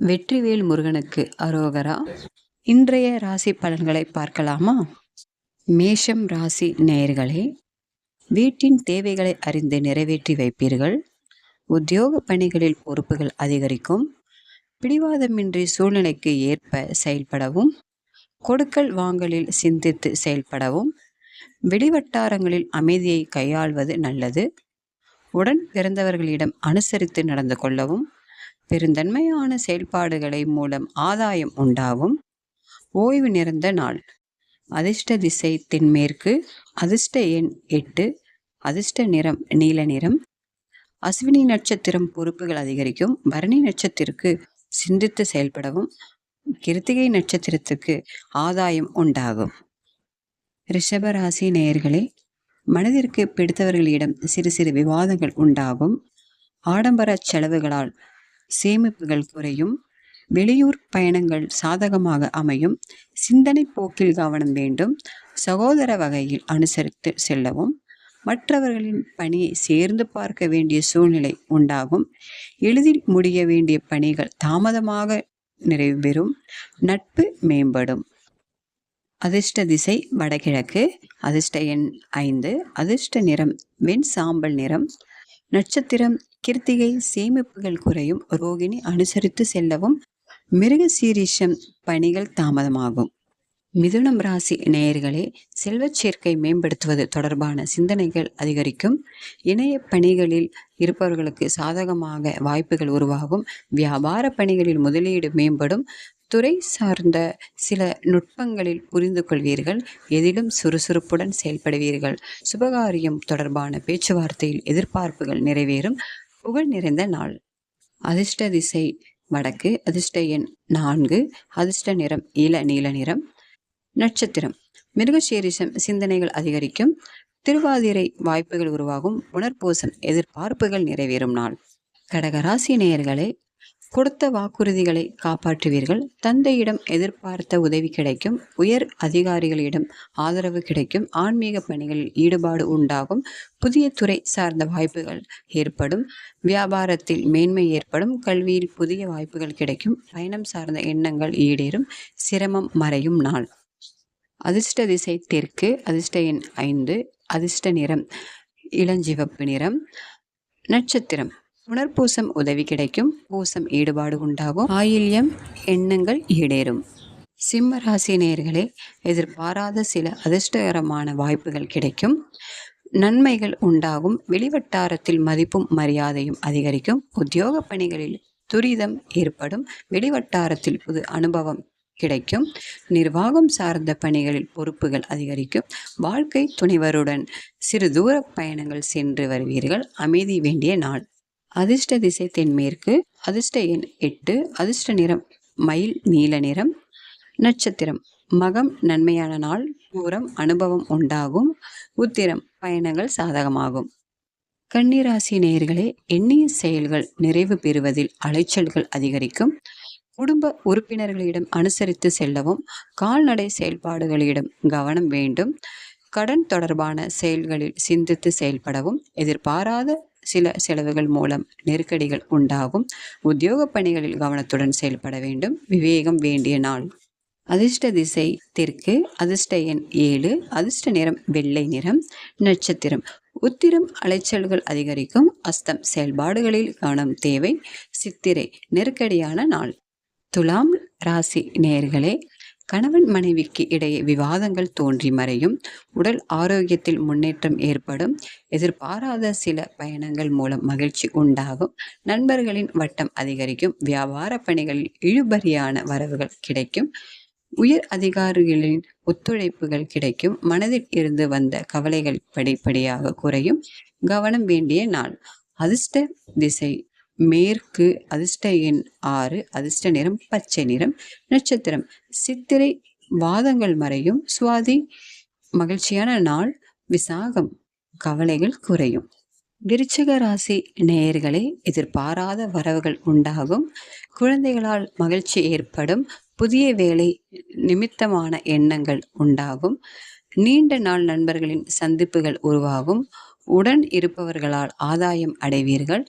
வெற்றிவேல் முருகனுக்கு அரோகரா. இன்றைய ராசி பலன்களை பார்க்கலாமா? மேஷம் ராசி நேயர்களே வீட்டின் தேவைகளை அறிந்து நிறைவேற்றி வைப்பீர்கள். உத்தியோக பணிகளில் பொறுப்புகள் அதிகரிக்கும். பிடிவாதமின்றி சூழ்நிலைக்கு ஏற்ப செயல்படவும். கொடுக்கல் வாங்கலில் சிந்தித்து செயல்படவும். வெளிவட்டாரங்களில் அமைதியை கையாள்வது நல்லது. உடன் பிறந்தவர்களிடம் அனுசரித்து நடந்து கொள்ளவும். பெருந்தன்மையான செயல்பாடுகளை மூலம் ஆதாயம் உண்டாகும். ஓய்வு நிறைந்த நாள். அதிர்ஷ்ட திசை தென்மேற்கு அதிர்ஷ்ட எண் எட்டு. அதிர்ஷ்ட நிறம் நீல நிறம். அஸ்வினி நட்சத்திரம் பொறுப்புகள் அதிகரிக்கும். பரணி நட்சத்திற்கு சிந்தித்து செயல்படவும் கிருத்திகை நட்சத்திரத்துக்கு ஆதாயம் உண்டாகும். ரிஷபராசி நேயர்களே மனதிற்கு பிடித்தவர்களிடம் சிறு சிறு விவாதங்கள் உண்டாகும். ஆடம்பர செலவுகளால் சேமிப்புகள் குறையும் வெளியூர் பயணங்கள் சாதகமாக அமையும் சிந்தனை போக்கில் கவனம் வேண்டும் சகோதர வகையில் அனுசரித்து செல்லவும் மற்றவர்களின் பணியை சேர்ந்து பார்க்க வேண்டிய சூழ்நிலை உண்டாகும். எளிதில் முடிய வேண்டிய பணிகள் தாமதமாக நிறைவு பெறும் நட்பு மேம்படும். அதிர்ஷ்ட திசை வடகிழக்கு அதிர்ஷ்ட எண் ஐந்து அதிர்ஷ்ட நிறம் வெண் சாம்பல் நிறம் நட்சத்திரம் கிருத்திகை சேமிப்புகள் குறையும். ரோகிணி அனுசரித்து செல்லவும் மிருக சீரிஷம் பணிகள் தாமதமாகும். மிதுனம் ராசி நேயர்களே செல்வச் சேர்க்கை மேம்படுத்துவது தொடர்பான சிந்தனைகள் அதிகரிக்கும். இணைய பணிகளில் இருப்பவர்களுக்கு சாதகமாக வாய்ப்புகள் உருவாகும். வியாபார பணிகளில் முதலீடு மேம்படும். துறை சார்ந்த சில நுட்பங்களில் புரிந்து கொள்வீர்கள். எதிலும் சுறுசுறுப்புடன் செயல்படுவீர்கள். சுபகாரியம் தொடர்பான பேச்சுவார்த்தையில் எதிர்பார்ப்புகள் நிறைவேறும். புகழ் நிறைந்த நாள். அதிர்ஷ்ட திசை வடக்கு அதிர்ஷ்ட எண் நான்கு அதிர்ஷ்ட நிறம் இள நீல நிறம் நட்சத்திரம். மிருகசீரிஷம் சிந்தனைகள் அதிகரிக்கும். திருவாதிரை வாய்ப்புகள் உருவாகும். உணர்போசன் எதிர்பார்ப்புகள் நிறைவேறும் நாள். கடகராசி நேயர்களே கொடுத்த வாக்குறுதிகளை காப்பாற்றுவீர்கள். தந்தையிடம் எதிர்பார்த்த உதவி கிடைக்கும். உயர் அதிகாரிகளிடம் ஆதரவு கிடைக்கும். ஆன்மீக பணிகளில் ஈடுபாடு உண்டாகும். புதிய துறை சார்ந்த வாய்ப்புகள் ஏற்படும். வியாபாரத்தில் மேன்மை ஏற்படும். கல்வியில் புதிய வாய்ப்புகள் கிடைக்கும். பயணம் சார்ந்த எண்ணங்கள் ஈடேறும். சிரமம் மறையும் நாள். அதிர்ஷ்ட திசை தெற்கு அதிர்ஷ்ட எண் ஐந்து அதிர்ஷ்ட நிறம் இளஞ்சிவப்பு நிறம் நட்சத்திரம். உணர்பூசம் உதவி கிடைக்கும். பூசம் ஈடுபாடு உண்டாகும். ஆயில்யம் எண்ணங்கள் ஈடேறும். சிம்ம ராசி எதிர்பாராத சில அதிர்ஷ்டகரமான வாய்ப்புகள் கிடைக்கும். நன்மைகள் உண்டாகும். வெளிவட்டாரத்தில் மதிப்பும் மரியாதையும் அதிகரிக்கும். உத்தியோக பணிகளில் துரிதம் ஏற்படும். வெளிவட்டாரத்தில் புது அனுபவம் கிடைக்கும். நிர்வாகம் சார்ந்த பணிகளில் பொறுப்புகள் அதிகரிக்கும். வாழ்க்கை துணைவருடன் சிறு தூர பயணங்கள் சென்று வருவீர்கள். அமைதி வேண்டிய நாள். அதிர்ஷ்ட திசை தென்மேற்கு அதிர்ஷ்ட எண் எட்டு அதிர்ஷ்ட நிறம் மயில் நீல நிறம் நட்சத்திரம். மகம் நன்மையான நாள் பூரம் அனுபவம் உண்டாகும் உத்திரம் பயணங்கள் சாதகமாகும். கன்னிராசி நேயர்களே எண்ணிய செயல்கள் நிறைவு பெறுவதில் அலைச்சல்கள் அதிகரிக்கும். குடும்ப உறுப்பினர்களிடம் அனுசரித்து செல்லவும் கால்நடை செயல்பாடுகளிடம் கவனம் வேண்டும். கடன் தொடர்பான செயல்களில் சிந்தித்து செயல்படவும் எதிர்பாராத சில செலவுகள் மூலம் நெருக்கடிகள் உண்டாகும். உத்தியோக பணிகளில் கவனத்துடன் செயல்பட வேண்டும். விவேகம் வேண்டிய நாள். அதிர்ஷ்ட திசை தெற்கு. அதிர்ஷ்ட எண் ஏழு. அதிர்ஷ்ட நிறம் வெள்ளை நிறம். நட்சத்திரம். உத்திரம் அலைச்சல்கள் அதிகரிக்கும். அஸ்தம் செயல்பாடுகளில் கவனம் தேவை. சித்திரை நெருக்கடியான நாள். துலாம் ராசி நேர்களே கணவன் மனைவிக்கு இடையே விவாதங்கள் தோன்றி மறையும். உடல் ஆரோக்கியத்தில் முன்னேற்றம் ஏற்படும். எதிர்பாராத சில பயணங்கள் மூலம் மகிழ்ச்சி உண்டாகும். நண்பர்களின் வட்டம் அதிகரிக்கும். வியாபார பணிகளில் இழுபறியான வரவுகள் கிடைக்கும். உயர் அதிகாரிகளின் ஒத்துழைப்புகள் கிடைக்கும். மனதில் இருந்து வந்த கவலைகள் படிப்படியாக குறையும். கவனம் வேண்டிய நாள். அதிர்ஷ்ட திசை மேற்கு அதிர்ஷ்ட எண் ஆறு அதிர்ஷ்ட நிறம் பச்சை நிறம் நட்சத்திரம். சித்திரை வாதங்கள் மறையும். சுவாதி மகிழ்ச்சியான நாள். விசாகம் கவலைகள் குறையும். விருச்சக ராசி நேயர்களே எதிர்பாராத வரவுகள் உண்டாகும். குழந்தைகளால் மகிழ்ச்சி ஏற்படும். புதிய வேலை நிமித்தமான எண்ணங்கள் உண்டாகும். நீண்ட நாள் நண்பர்களின் சந்திப்புகள் உருவாகும். உடன் இருப்பவர்களால் ஆதாயம் அடைவீர்கள்.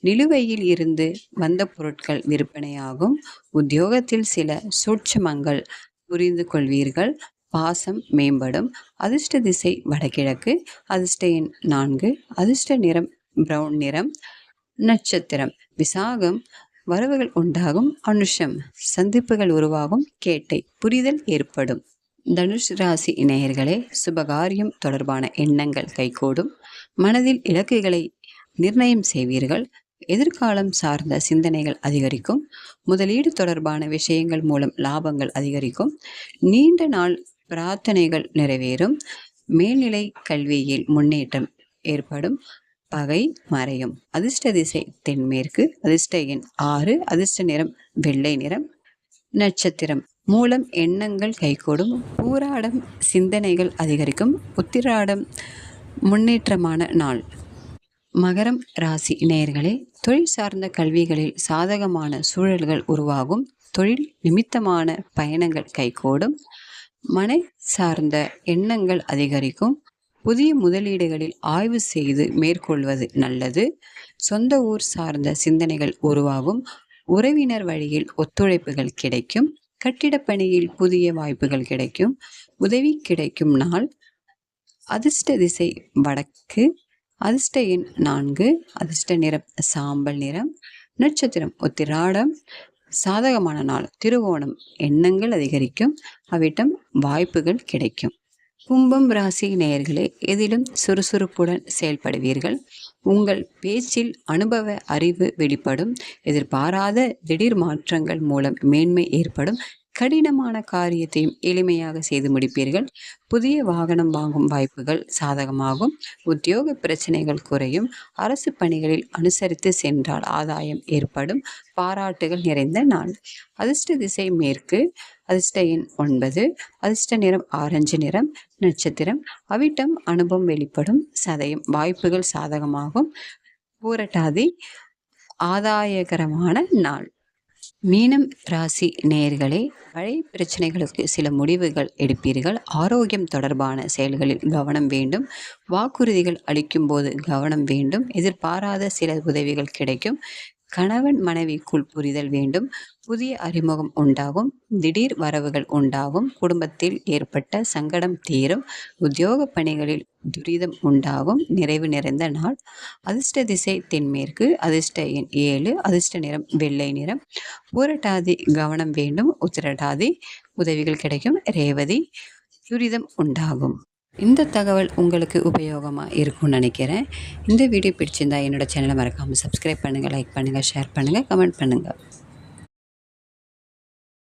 நிலுவையில் இருந்து வந்த பொருட்கள் விற்பனையாகும். உத்தியோகத்தில் சில சூட்சமங்கள் புரிந்து கொள்வீர்கள். பாசம் மேம்படும். அதிர்ஷ்ட திசை வடகிழக்கு. அதிர்ஷ்ட எண் நான்கு. அதிர்ஷ்ட நிறம் பிரவுன் நிறம். நட்சத்திரம். விசாகம் வரவுகள் உண்டாகும். அனுஷம் சந்திப்புகள் உருவாகும். கேட்டை புரிதல் ஏற்படும். தனுஷ் ராசி இணையர்களே சுபகாரியம் தொடர்பான எண்ணங்கள் கைகூடும். மனதில் இலக்குகளை நிர்ணயம் செய்வீர்கள். எதிர்காலம் சார்ந்த சிந்தனைகள் அதிகரிக்கும். முதலீடு தொடர்பான விஷயங்கள் மூலம் லாபங்கள் அதிகரிக்கும். நீண்ட நாள் பிரார்த்தனைகள் நிறைவேறும். மேல்நிலை கல்வியில் முன்னேற்றம் ஏற்படும். பகை மறையும். அதிர்ஷ்ட திசை தென்மேற்கு அதிர்ஷ்ட எண் ஆறு அதிர்ஷ்ட நிறம் வெள்ளை நிறம். நட்சத்திரம் மூலம் எண்ணங்கள் கைகூடும். பூராடம் சிந்தனைகள் அதிகரிக்கும். உத்திராடம் முன்னேற்றமான நாள். மகரம் ராசி நேயர்களே தொழில் சார்ந்த கல்விகளில் சாதகமான சூழல்கள் உருவாகும். தொழில் நிமித்தமான பயணங்கள் கைகூடும். மனை சார்ந்த எண்ணங்கள் அதிகரிக்கும். புதிய முதலீடுகளில் ஆய்வு செய்து மேற்கொள்வது நல்லது. சொந்த ஊர் சார்ந்த சிந்தனைகள் உருவாகும். உறவினர் வழியில் ஒத்துழைப்புகள் கிடைக்கும். கட்டிடப்பணியில் புதிய வாய்ப்புகள் கிடைக்கும். உதவி கிடைக்கும் நாள். அதிர்ஷ்ட திசை வடக்கு. அதிர்ஷ்ட எண் நான்கு அதிர்ஷ்ட நிறம் சாம்பல் நிறம் நட்சத்திரம் உத்திராடம் சாதகமான நாள் திருவோணம் எண்ணங்கள் அதிகரிக்கும் அவிட்டம் வாய்ப்புகள் கிடைக்கும். கும்பம் ராசி நேயர்களே எதிலும் சுறுசுறுப்புடன் செயல்படுவீர்கள். உங்கள் பேச்சில் அனுபவ அறிவு வெளிப்படும். எதிர்பாராத திடீர் மாற்றங்கள் மூலம் மேன்மை ஏற்படும். கடினமான காரியத்தையும் எளிமையாக செய்து முடிப்பீர்கள். புதிய வாகனம் வாங்கும் வாய்ப்புகள் சாதகமாகும். உத்தியோக பிரச்சனைகள் குறையும். அரசு பணிகளில் அனுசரித்து சென்றால் ஆதாயம் ஏற்படும். பாராட்டுகள் நிறைந்த நாள். அதிர்ஷ்ட திசை மேற்கு. அதிர்ஷ்ட எண் ஒன்பது. அதிர்ஷ்ட நிறம் ஆரஞ்சு நிறம். நட்சத்திரம். அவிட்டம் அனுபவம் வெளிப்படும். சதயம் வாய்ப்புகள் சாதகமாகும். பூரட்டாதி. ஆதாயகரமான நாள். மீனம் ராசி நேயர்களே பழைய பிரச்சனைகளுக்கு சில முடிவுகள் எடுப்பீர்கள். ஆரோக்கியம் தொடர்பான செயல்களில் கவனம் வேண்டும். வாக்குறுதிகள் அளிக்கும் போது கவனம் வேண்டும். எதிர்பாராத சில உதவிகள் கிடைக்கும். கணவன் மனைவிக்குள் புரிதல் வேண்டும். புதிய அறிமுகம் உண்டாகும். திடீர் வரவுகள் உண்டாகும். குடும்பத்தில் ஏற்பட்ட சங்கடம் தீரும். உத்தியோக பணிகளில் துரிதம் உண்டாகும். நிறைவு நிறைந்த நாள். அதிர்ஷ்ட திசை தென்மேற்கு. அதிர்ஷ்ட எண் ஏழு. அதிர்ஷ்ட நிறம் வெள்ளை நிறம். பூரட்டாதி கவனம் வேண்டும். உத்திரட்டாதி உதவிகள் கிடைக்கும். ரேவதி துரிதம் உண்டாகும். இந்த தகவல் உங்களுக்கு உபயோகமாக இருக்கும்னு நினைக்கிறேன். இந்த வீடியோ பிடிச்சிருந்தா என்னோடய சேனலை மறக்காமல் சப்ஸ்கிரைப் பண்ணுங்கள் லைக் பண்ணுங்கள் ஷேர் பண்ணுங்கள் கமெண்ட் பண்ணுங்கள்